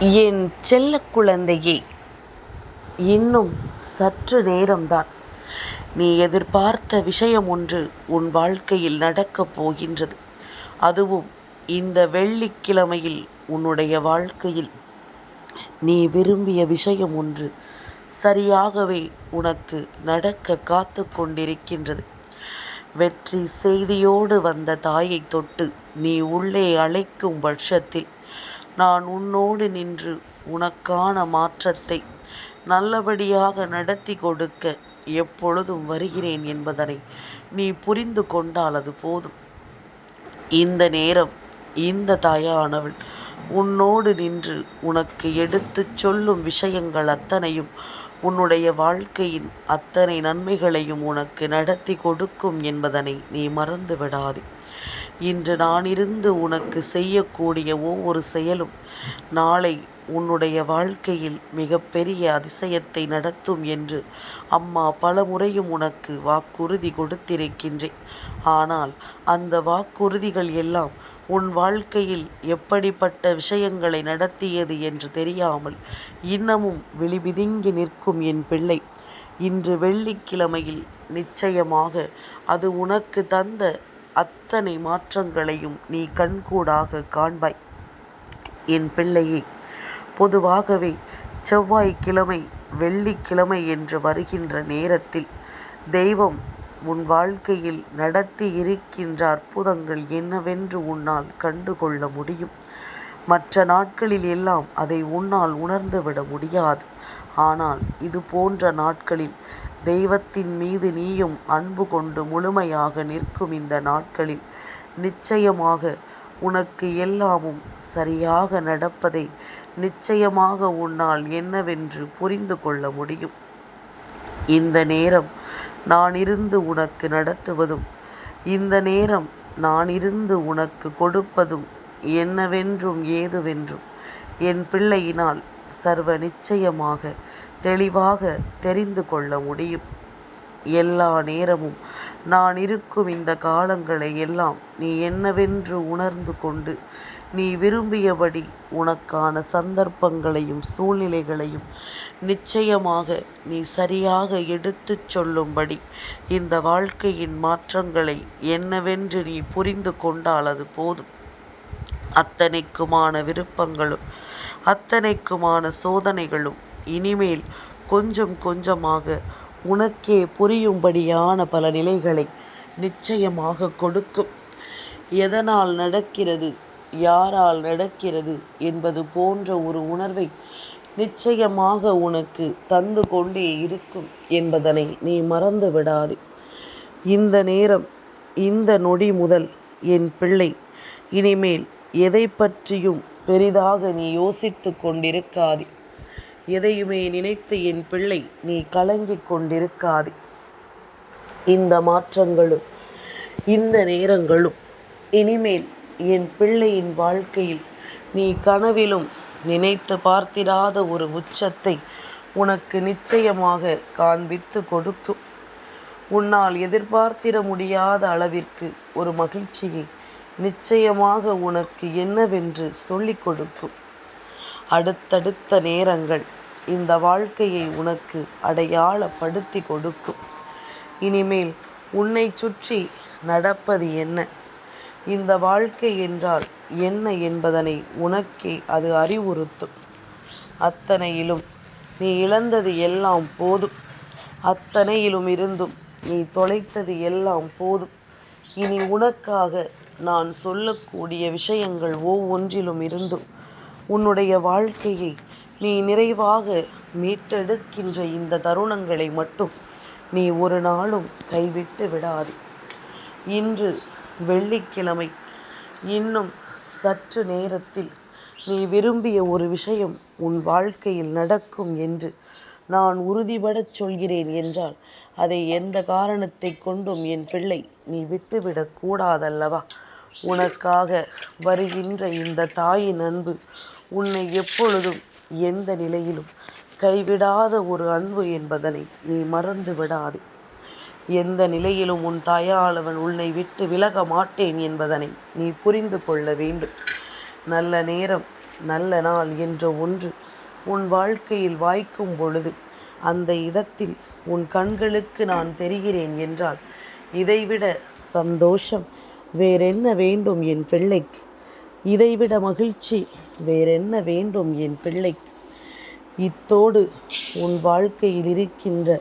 என் செல்ல குழந்தையே இன்னும் சற்று நேரம்தான். நீ எதிர்பார்த்த விஷயம் ஒன்று உன் வாழ்க்கையில் நடக்கப் போகின்றது. அதுவும் இந்த வெள்ளிக்கிழமையில் உன்னுடைய வாழ்க்கையில். நீ விரும்பிய விஷயம் ஒன்று சரியாகவே உனக்கு நடக்க காத்து கொண்டிருக்கின்றது. வெற்றி செய்தியோடு வந்த தாயை தொட்டு நீ உள்ளே அழைக்கும் பட்சத்தில் நான் உன்னோடு நின்று உனக்கான மாற்றத்தை நல்லபடியாக நடத்தி கொடுக்க எப்பொழுதும் வருகிறேன் என்பதனை நீ புரிந்து கொண்டால் அது போதும். இந்த நேரம் இந்த தாயானவள் உன்னோடு நின்று உனக்கு எடுத்துச் சொல்லும் விஷயங்கள் அத்தனையும் உன்னுடைய வாழ்க்கையின் அத்தனை நன்மைகளையும் உனக்கு நடத்தி கொடுக்கும் என்பதனை நீ மறந்து விடாதே இன்று நான் இருந்து உனக்கு செய்யக்கூடிய ஒவ்வொரு செயலும் நாளை உன்னுடைய வாழ்க்கையில் மிகப்பெரிய அதிசயத்தை நடத்தும் என்று அம்மா பல முறையும் உனக்கு வாக்குறுதி கொடுத்திருக்கின்றேன். ஆனால் அந்த வாக்குறுதிகள் எல்லாம் உன் வாழ்க்கையில் எப்படிப்பட்ட விஷயங்களை நடத்தியது என்று தெரியாமல் இன்னமும் விழிபிதுங்கி நிற்கும் என் பிள்ளை. இன்று வெள்ளிக்கிழமையில் நிச்சயமாக அது உனக்கு தந்த அத்தனை மாற்றங்களையும் நீ கண்கூடாக காண்பாய். என் பிள்ளையே பொதுவாகவே செவ்வாய்க்கிழமை வெள்ளிக்கிழமை என்று வருகின்ற நேரத்தில் தெய்வம் உன் வாழ்க்கையில் நடத்தி இருக்கின்ற அற்புதங்கள் என்னவென்று உன்னால் கண்டுகொள்ள முடியும். மற்ற நாட்களில் எல்லாம் அதை உன்னால் உணர்ந்துவிட முடியாது. ஆனால் இது போன்ற நாட்களில் தெய்வத்தின் மீது நீயும் அன்பு கொண்டு முழுமையாக நிற்கும் இந்த நாட்களில் நிச்சயமாக உனக்கு எல்லாமும் சரியாக நடப்பதை நிச்சயமாக உன்னால் என்னவென்று புரிந்து கொள்ள முடியும். இந்த நேரம் நான் இருந்து உனக்கு நடத்துவதும் இந்த நேரம் நான் இருந்து உனக்கு கொடுப்பதும் என்னவென்றும் ஏதுவென்றும் என் பிள்ளையினால் சர்வ நிச்சயமாக தெளிவாக தெரிந்து கொள்ள முடியும். எல்லா நேரமும் நான் இருக்கும் இந்த காலங்களை எல்லாம் நீ என்னவென்று உணர்ந்து கொண்டு நீ விரும்பியபடி உனக்கான சந்தர்ப்பங்களையும் சூழ்நிலைகளையும் நிச்சயமாக நீ சரியாக எடுத்துச் சொல்லும்படி இந்த வாழ்க்கையின் மாற்றங்களை என்னவென்று நீ புரிந்து கொண்டால் அது போதும். அத்தனைக்குமான விருப்பங்களும் அத்தனைக்குமான சோதனைகளும் இனிமேல் கொஞ்சம் கொஞ்சமாக உனக்கே புரியும்படியான பல நிலைகளை நிச்சயமாக கொடுக்கும். எதனால் நடக்கிறது யாரால் நடக்கிறது என்பது போன்ற ஒரு உணர்வை நிச்சயமாக உனக்கு தந்து கொண்டே இருக்கும் என்பதனை நீ மறந்து விடாது. இந்த நேரம் இந்த நொடி முதல் என் பிள்ளை இனிமேல் எதை பற்றியும் பெரிதாக நீ யோசித்து கொண்டிருக்காதே. எதையுமே நினைத்து என் பிள்ளை நீ கலங்கிக் கொண்டிருக்காதே. இந்த மாற்றங்களும் இந்த நேரங்களும் இனிமேல் என் பிள்ளையின் வாழ்க்கையில் நீ கனவிலும் நினைத்து பார்த்திராத ஒரு உச்சத்தை உனக்கு நிச்சயமாக காண்பித்து கொடுக்கும். உன்னால் எதிர்பார்த்திட முடியாத அளவிற்கு ஒரு மகிழ்ச்சியை நிச்சயமாக உனக்கு என்னவென்று சொல்லிக் கொடுக்கும். அடுத்தடுத்த நேரங்கள் இந்த வாழ்க்கையை உனக்கு அடையாளப்படுத்தி கொடுக்கும். இனிமேல் உன்னை சுற்றி நடப்பது என்ன? இந்த வாழ்க்கை என்றால் என்ன என்பதனை உனக்கே அது அறிவுறுத்தும். அத்தனையிலும் நீ இழந்தது எல்லாம் போதும். அத்தனையிலும் இருந்தும் நீ தொலைத்தது எல்லாம் போதும். இனி உனக்காக நான் சொல்லக்கூடிய விஷயங்கள் ஒவ்வொன்றிலும் இருந்தும் உன்னுடைய வாழ்க்கையை நீ நிறைவாக மீட்டெடுக்கின்ற இந்த தருணங்களை மட்டும் நீ ஒரு நாளும் கைவிட்டு விடாது. இன்று வெள்ளிக்கிழமை. இன்னும் சற்று நேரத்தில் நீ விரும்பிய ஒரு விஷயம் உன் வாழ்க்கையில் நடக்கும் என்று நான் உறுதிபடச் சொல்கிறேன் என்றால் அதை எந்த காரணத்தை கொண்டும் என் பிள்ளை நீ விட்டுவிடக்கூடாதல்லவா உனக்காக வருகின்ற இந்த தாயின் அன்பு உன்னை எப்பொழுதும் எந்த நிலையிலும் கைவிடாத ஒரு அன்பு என்பதனை நீ மறந்து விடாதே. எந்த நிலையிலும் உன் தாயாளவன் உன்னை விட்டு விலக மாட்டேன் என்பதனை நீ புரிந்து கொள்ள வேண்டும். நல்ல நேரம் நல்ல நாள் என்ற ஒன்று உன் வாழ்க்கையில் வாய்க்கும் பொழுது அந்த இடத்தில் உன் கண்களுக்கு நான் தெரிகிறேன் என்றால் இதைவிட சந்தோஷம் வேறென்ன வேண்டும் என் பிள்ளைக்கு இதைவிட மகிழ்ச்சி. வேறென்ன வேண்டும் என் பிள்ளைக்கு இத்தோடு உன் வாழ்க்கையில் இருக்கின்ற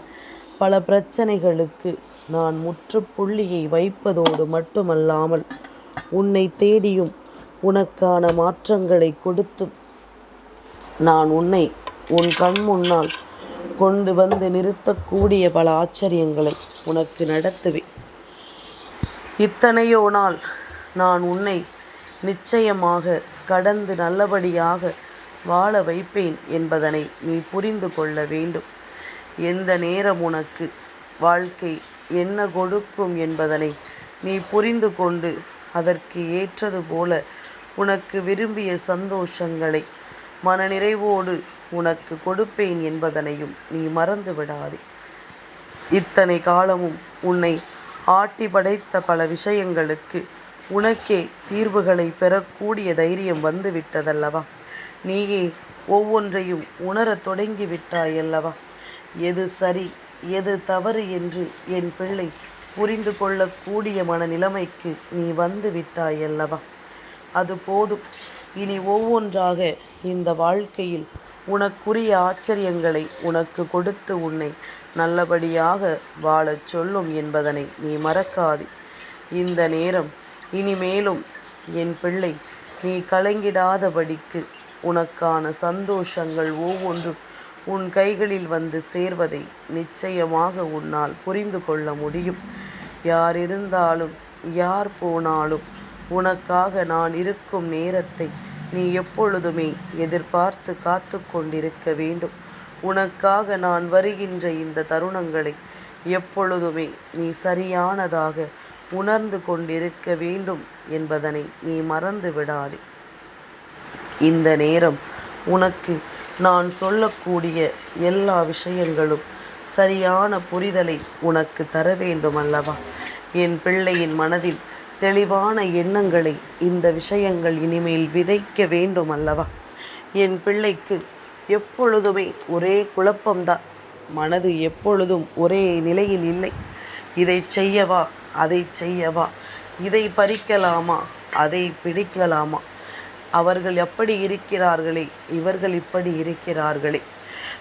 பல பிரச்சனைகளுக்கு நான் முற்றுப்புள்ளியை வைப்பதோடு மட்டுமல்லாமல் உன்னை தேடியும் உனக்கான மாற்றங்களை கொடுத்தும் நான் உன்னை உன் கண் முன்னால் கொண்டு வந்து நிறுத்தக்கூடிய பல ஆச்சரியங்களை உனக்கு நடத்துவேன். இத்தனையோ நாள் நான் உன்னை நிச்சயமாக கடந்து நல்லபடியாக வாழ வைப்பேன் என்பதனை நீ புரிந்து கொள்ள வேண்டும். எந்த நேரம் உனக்கு வாழ்க்கை என்ன கொடுக்கும் என்பதனை நீ புரிந்து கொண்டு அதற்கு ஏற்றது போல உனக்கு விரும்பிய சந்தோஷங்களை மனநிறைவோடு உனக்கு கொடுப்பேன் என்பதனையும் நீ மறந்து விடாதே இத்தனை காலமும் உன்னை ஆட்டி படைத்த பல விஷயங்களுக்கு உனக்கே தீர்வுகளை பெறக்கூடிய தைரியம் வந்து விட்டதல்லவா நீயே ஒவ்வொன்றையும் உணரத் தொடங்கி விட்டாயல்லவா எது சரி எது தவறு என்று என் பிள்ளை புரிந்து கொள்ளக்கூடிய மனநிலைமைக்கு நீ வந்து விட்டாயல்லவா அது போதும். இனி ஒவ்வொன்றாக இந்த வாழ்க்கையில் உனக்குரிய ஆச்சரியங்களை உனக்கு கொடுத்து உன்னை நல்லபடியாக வாழச் சொல்லும் என்பதனை நீ மறக்காது. இந்த நேரம் இனிமேலும் என் பிள்ளை நீ கலங்கிடாதபடிக்கு உனக்கான சந்தோஷங்கள் ஒவ்வொன்றும் உன் கைகளில் வந்து சேர்வதை நிச்சயமாக உன்னால் புரிந்து கொள்ள முடியும். யார் இருந்தாலும் யார் போனாலும் உனக்காக நான் இருக்கும் நேரத்தை நீ எப்பொழுதுமே எதிர்பார்த்து காத்து கொண்டிருக்க வேண்டும். உனக்காக நான் வருகின்ற இந்த தருணங்களை எப்பொழுதுமே நீ சரியானதாக உணர்ந்து கொண்டிருக்க வேண்டும் என்பதனை நீ மறந்து விடாதே. இந்த நேரம் உனக்கு நான் சொல்லக்கூடிய எல்லா விஷயங்களும் சரியான புரிதலை உனக்கு தர வேண்டும் அல்லவா என் பிள்ளையின் மனதில் தெளிவான எண்ணங்களை இந்த விஷயங்கள் இனிமேல் விதைக்க வேண்டும் அல்லவா என் பிள்ளைக்கு எப்பொழுதுமே ஒரே குழப்பம்தான். மனது எப்பொழுதும் ஒரே நிலையில் இல்லை. இதை செய்யவா? அதை செய்யவா? இதை பறிக்கலாமா? அதை பிடிக்கலாமா? அவர்கள் எப்படி இருக்கிறார்களே? இவர்கள் இப்படி இருக்கிறார்களே.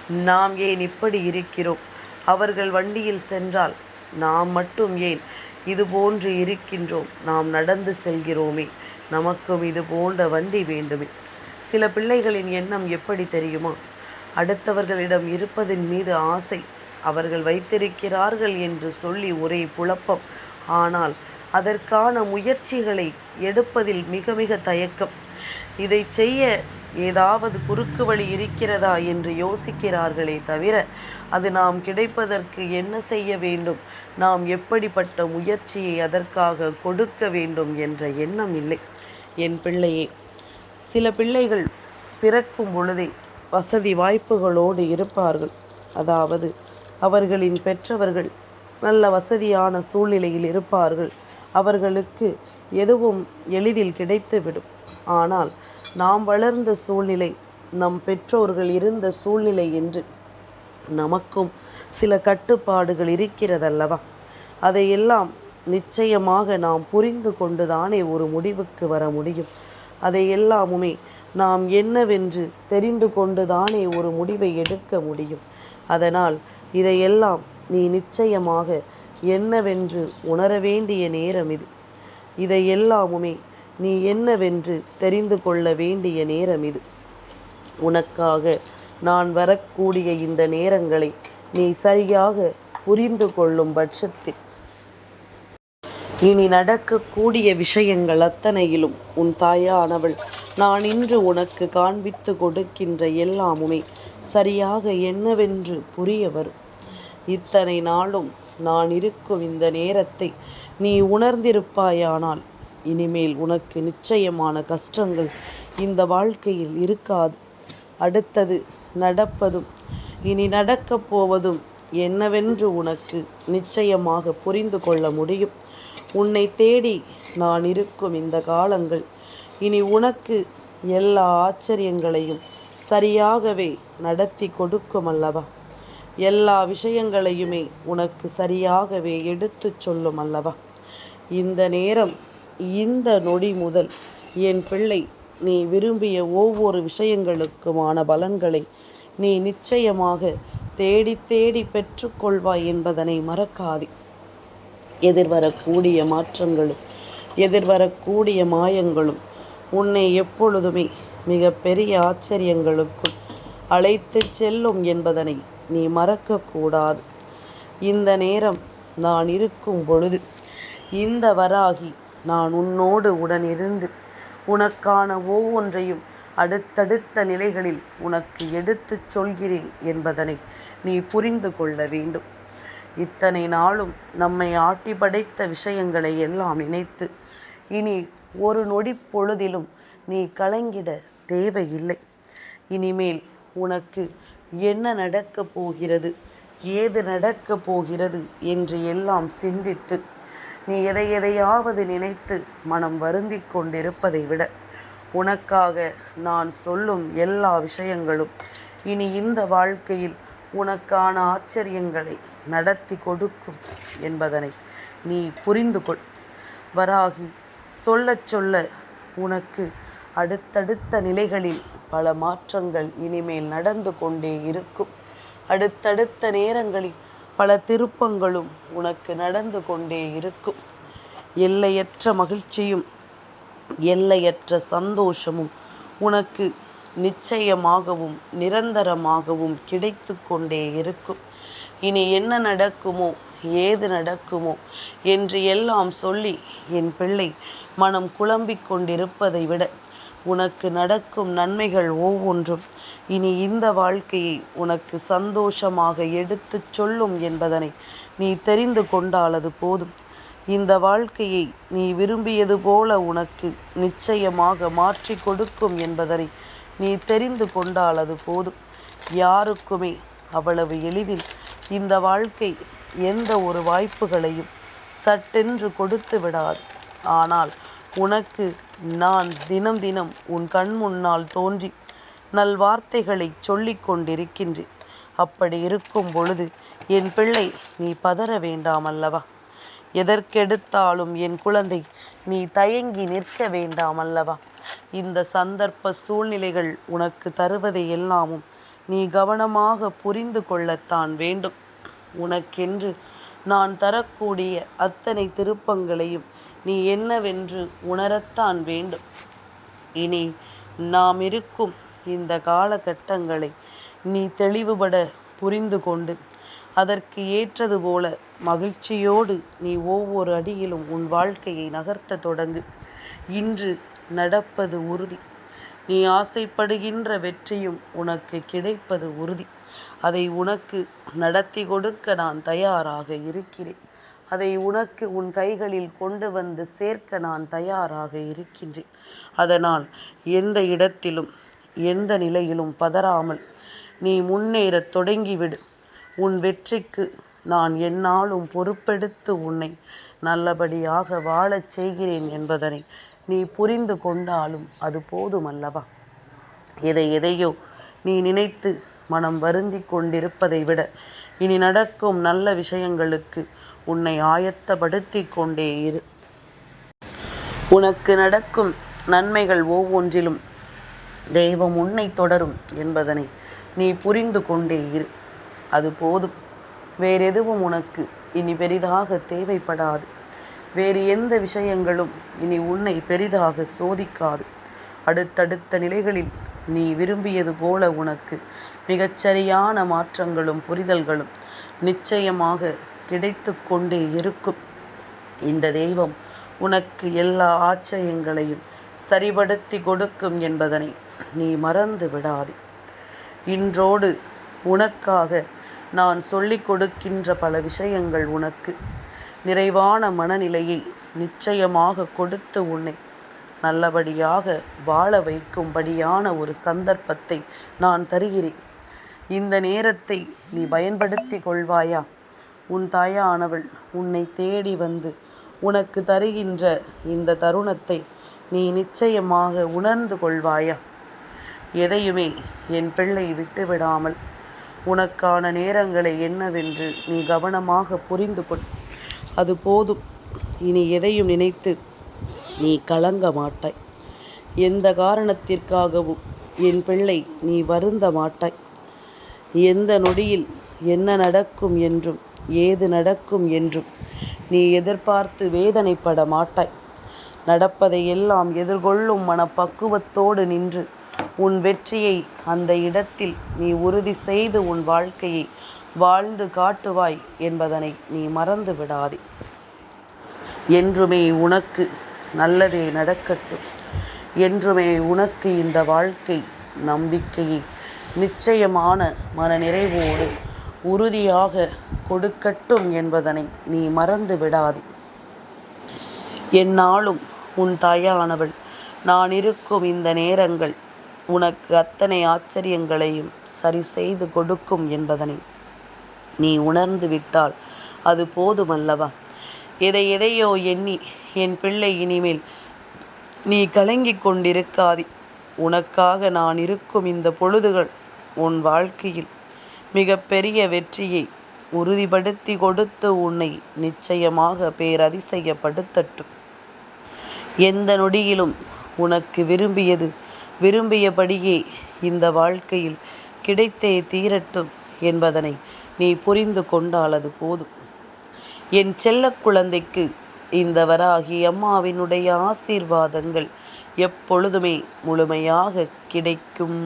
நாம் ஏன் இப்படி இருக்கிறோம்? அவர்கள் வண்டியில் சென்றால் நாம் மட்டும் ஏன் இது போன்று இருக்கின்றோம்? நாம் நடந்து செல்கிறோமே. நமக்கும் இது போன்ற வண்டி வேண்டுமே. சில பிள்ளைகளின் எண்ணம் எப்படி தெரியுமா? அடுத்தவர்களிடம் இருப்பதின் மீது ஆசை. அவர்கள் வைத்திருக்கிறார்கள் என்று சொல்லி ஒரே குழப்பம். ஆனால் அதற்கான முயற்சிகளை எடுப்பதில் மிக மிக தயக்கம். இதை செய்ய ஏதாவது குறுக்கு வழி இருக்கிறதா என்று யோசிக்கிறார்களே தவிர அது நாம் கிடைப்பதற்கு என்ன செய்ய வேண்டும்? நாம் எப்படிப்பட்ட முயற்சியை அதற்காக கொடுக்க வேண்டும் என்ற எண்ணம் இல்லை. என் பிள்ளையே சில பிள்ளைகள் பிறக்கும் பொழுதே வசதி வாய்ப்புகளோடு இருப்பார்கள். அதாவது அவர்களின் பெற்றவர்கள் நல்ல வசதியான சூழ்நிலையில் இருப்பார்கள். அவர்களுக்கு எதுவும் எளிதில் கிடைத்துவிடும். ஆனால் நாம் வளர்ந்த சூழ்நிலை நம் பெற்றோர்கள் இருந்த சூழ்நிலை என்று நமக்கும் சில கட்டுப்பாடுகள் இருக்கிறதல்லவா? அதையெல்லாம் நிச்சயமாக நாம் புரிந்து கொண்டுதானே ஒரு முடிவுக்கு வர முடியும். அதை எல்லாமுமே நாம் என்னவென்று தெரிந்து கொண்டுதானே ஒரு முடிவை எடுக்க முடியும். அதனால் இதையெல்லாம் நீ நிச்சயமாக என்னவென்று உணர வேண்டிய நேரம் இது. இதையெல்லாமுமே நீ என்னவென்று தெரிந்து கொள்ள வேண்டிய நேரம் இது. உனக்காக நான் வரக்கூடிய இந்த நேரங்களை நீ சரியாக புரிந்து கொள்ளும் பட்சத்தில் இனி நடக்கக்கூடிய விஷயங்கள் அத்தனையிலும் உன் தாயானவள். நான் இன்று உனக்கு காண்பித்து கொடுக்கின்ற எல்லாமுமே சரியாக என்னவென்று புரிய வரும் இத்தனை நாளும் நான் இருக்கும் இந்த நேரத்தை நீ உணர்ந்திருப்பாயானால் இனிமேல் உனக்கு நிச்சயமான கஷ்டங்கள் இந்த வாழ்க்கையில் இருக்காது. அடுத்தது நடப்பதும் இனி நடக்கப் போவதும் என்னவென்று உனக்கு நிச்சயமாக புரிந்து கொள்ள முடியும். உன்னை தேடி நான் இருக்கும் இந்த காலங்கள். இனி உனக்கு எல்லா ஆச்சரியங்களையும் சரியாகவே நடத்தி கொடுக்கும் அல்லவா? எல்லா விஷயங்களையுமே உனக்கு சரியாகவே எடுத்துச் சொல்லும் அல்லவா? இந்த நேரம் இந்த நொடி முதல் என் பிள்ளை நீ விரும்பிய ஒவ்வொரு விஷயங்களுக்குமான பலன்களை நீ நிச்சயமாக தேடி தேடி பெற்றுக்கொள்வாய் என்பதனை மறக்காதே. எதிர்வரக்கூடிய மாற்றங்களும் எதிர்வரக்கூடிய மாயங்களும் உன்னை எப்பொழுதுமே மிக பெரிய ஆச்சரியங்களுக்குள் அழைத்து செல்லும் என்பதனை நீ மறக்கக்கூடாது. இந்த நேரம் நான் இருக்கும் பொழுது இந்த வராகி நான் உன்னோடு உடனிருந்து உனக்கான ஒவ்வொன்றையும் அடுத்தடுத்த நிலைகளில் உனக்கு எடுத்துச் சொல்கிறேன் என்பதனை நீ புரிந்து கொள்ள வேண்டும். இத்தனை நாளும் நம்மை ஆட்டி படைத்த விஷயங்களை எல்லாம் நினைத்து இனி ஒரு நொடி பொழுதிலும் நீ கலங்கிட தேவையில்லை. இனிமேல் உனக்கு என்ன நடக்கப் போகிறது ஏது நடக்கப் போகிறது என்று எல்லாம் சிந்தித்து நீ எதை எதையாவது நினைத்து மனம் வருந்தி கொண்டிருப்பதை விட உனக்காக நான் சொல்லும் எல்லா விஷயங்களும் இனி இந்த வாழ்க்கையில் உனக்கான ஆச்சரியங்களை நடத்தி கொடுக்கும் என்பதனை நீ புரிந்து கொள். வராகி சொல்லச் சொல்ல உனக்கு அடுத்தடுத்த நிலைகளில் பல மாற்றங்கள் இனிமேல் நடந்து கொண்டே இருக்கும். அடுத்தடுத்த நேரங்களில் பல திருப்பங்களும் உனக்கு நடந்து கொண்டே இருக்கும். எல்லையற்ற மகிழ்ச்சியும் எல்லையற்ற சந்தோஷமும் உனக்கு நிச்சயமாகவும் நிரந்தரமாகவும் கிடைத்து கொண்டே இருக்கும். இனி என்ன நடக்குமோ ஏது நடக்குமோ என்று எல்லாம் சொல்லி என் பிள்ளை மனம் குழம்பிக் கொண்டிருப்பதை விட உனக்கு நடக்கும் நன்மைகள் ஒவ்வொன்றும் இனி இந்த வாழ்க்கையை உனக்கு சந்தோஷமாக எடுத்துச் சொல்லும் என்பதனை நீ தெரிந்து கொண்டாலது போதும். இந்த வாழ்க்கையை நீ விரும்பியது போல உனக்கு நிச்சயமாக மாற்றி கொடுக்கும் என்பதனை நீ தெரிந்து கொண்டாலது போதும். யாருக்குமே அவ்வளவு எளிதில் இந்த வாழ்க்கை எந்த ஒரு வாய்ப்புகளையும் சட்டென்று கொடுத்து விடாது. ஆனால் உனக்கு நான் தினம் தினம் உன் கண் முன்னால் தோன்றி நல்வார்த்தைகளை சொல்லிக் கொண்டிருக்கின்றேன். அப்படி இருக்கும் பொழுது என் பிள்ளை நீ பதற வேண்டாம் அல்லவா? எதற்கெடுத்தாலும் என் குழந்தை நீ தயங்கி நிற்க வேண்டாம் அல்லவா? இந்த சந்தர்ப்ப சூழ்நிலைகள் உனக்கு தருவதை எல்லாமும் நீ கவனமாக புரிந்து கொள்ளத்தான் வேண்டும். உனக்கென்று நான் தரக்கூடிய அத்தனை திருப்பங்களையும் நீ என்னவென்று உணரத்தான் வேண்டும். இனி நாம் இருக்கும் இந்த காலகட்டங்களை நீ தெளிவுபட புரிந்து கொண்டு அதற்கு ஏற்றது போல மகிழ்ச்சியோடு நீ ஒவ்வொரு அடியிலும் உன் வாழ்க்கையை நகர்த்த தொடங்கு. இன்று நடப்பது உறுதி. நீ ஆசைப்படுகின்ற வெற்றியும் உனக்கு கிடைப்பது உறுதி. அதை உனக்கு நடத்தி கொடுக்க நான் தயாராக இருக்கிறேன். அதை உனக்கு உன் கைகளில் கொண்டு வந்து சேர்க்க நான் தயாராக இருக்கின்றேன். அதனால் எந்த இடத்திலும் எந்த நிலையிலும் பதறாமல் நீ முன்னேறத் தொடங்கிவிடு. உன் வெற்றிக்கு நான் என்னாலும் பொறுப்பெடுத்து உன்னை நல்லபடியாக வாழச் செய்கிறேன் என்பதனை நீ புரிந்து கொண்டாலும் அது போதுமல்லவா? எதை எதையோ நீ நினைத்து மனம் வருந்தி கொண்டிருப்பதை விட இனி நடக்கும் நல்ல விஷயங்களுக்கு உன்னை ஆயத்தப்படுத்தி கொண்டே இரு. உனக்கு நடக்கும் நன்மைகள் ஒவ்வொன்றிலும் தெய்வம் உன்னை தொடரும் என்பதனை நீ புரிந்து கொண்டே இரு. அது போதும். வேறெதுவும் உனக்கு இனி பெரிதாக தேவைப்படாது. வேறு எந்த விஷயங்களும் இனி உன்னை பெரிதாக சோதிக்காது. அடுத்தடுத்த நிலைகளில் நீ விரும்பியது போல உனக்கு மிகச்சரியான மாற்றங்களும் புரிதல்களும் நிச்சயமாக கிடைத்து கொண்டே இருக்கும். இந்த தெய்வம் உனக்கு எல்லா ஆச்சரியங்களையும் சரிபடுத்தி கொடுக்கும் என்பதனை நீ மறந்து விடாதே. இன்றோடு உனக்காக நான் சொல்லிக் கொடுக்கின்ற பல விஷயங்கள் உனக்கு நிறைவான மனநிலையை நிச்சயமாக கொடுத்து உன்னை நல்லபடியாக வாழ வைக்கும்படியான ஒரு சந்தர்ப்பத்தை நான் தருகிறேன். இந்த நேரத்தை நீ பயன்படுத்தி கொள்வாயா? உன் தாயானவள் உன்னை தேடி வந்து உனக்கு தருகின்ற இந்த தருணத்தை நீ நிச்சயமாக உணர்ந்து கொள்வாயா? எதையுமே என் பிள்ளை விட்டுவிடாமல் உனக்கான நேரங்களை என்னவென்று நீ கவனமாக புரிந்து கொள். அது போதும். இனி எதையும் நினைத்து நீ கலங்க மாட்டாய். எந்த காரணத்திற்காகவும் என் பிள்ளை நீ வருந்த மாட்டாய். எந்த நொடியில் என்ன நடக்கும் என்றும் ஏது நடக்கும் என்றும் நீ எதிர்பார்த்து வேதனைப்பட மாட்டாய். நடப்பதை எல்லாம் எதிர்கொள்ளும் மனப்பக்குவத்தோடு நின்று உன் வெற்றியை அந்த இடத்தில் நீ உறுதி செய்து உன் வாழ்க்கையை வாழ்ந்து காட்டுவாய் என்பதனை நீ மறந்து விடாதே. என்றுமே உனக்கு நல்லதே நடக்கட்டும். என்றுமே உனக்கு இந்த வாழ்க்கை நம்பிக்கையை நிச்சயமான மனநிறைவோடு உறுதியாக கொடுக்கட்டும் என்பதனை நீ மறந்து விடாதே. என்னாலும் உன் தாயானவள் நான் இருக்கும் இந்த நேரங்கள் உனக்கு அத்தனை ஆச்சரியங்களையும் சரி செய்து கொடுக்கும் என்பதனை நீ உணர்ந்து விட்டால் அது போதுமல்லவா? எதை எதையோ எண்ணி என் பிள்ளை இனிமேல் நீ கலங்கிக் கொண்டிருக்காதி. உனக்காக நான் இருக்கும் இந்த பொழுதுகள் உன் வாழ்க்கையில் மிகப்பெரிய வெற்றியை உறுதிப்படுத்தி கொடுத்து உன்னை நிச்சயமாக பேரதிசயப்படுத்தட்டும். எந்த நொடியிலும் உனக்கு விரும்பியது விரும்பியபடியே இந்த வாழ்க்கையில் கிடைத்தே தீரட்டும் என்பதனை நீ புரிந்து கொண்டாலது போதும். என் செல்ல குழந்தைக்கு இந்த வராகி அம்மாவினுடைய ஆசீர்வாதங்கள் எப்பொழுதுமே முழுமையாக கிடைக்கும்.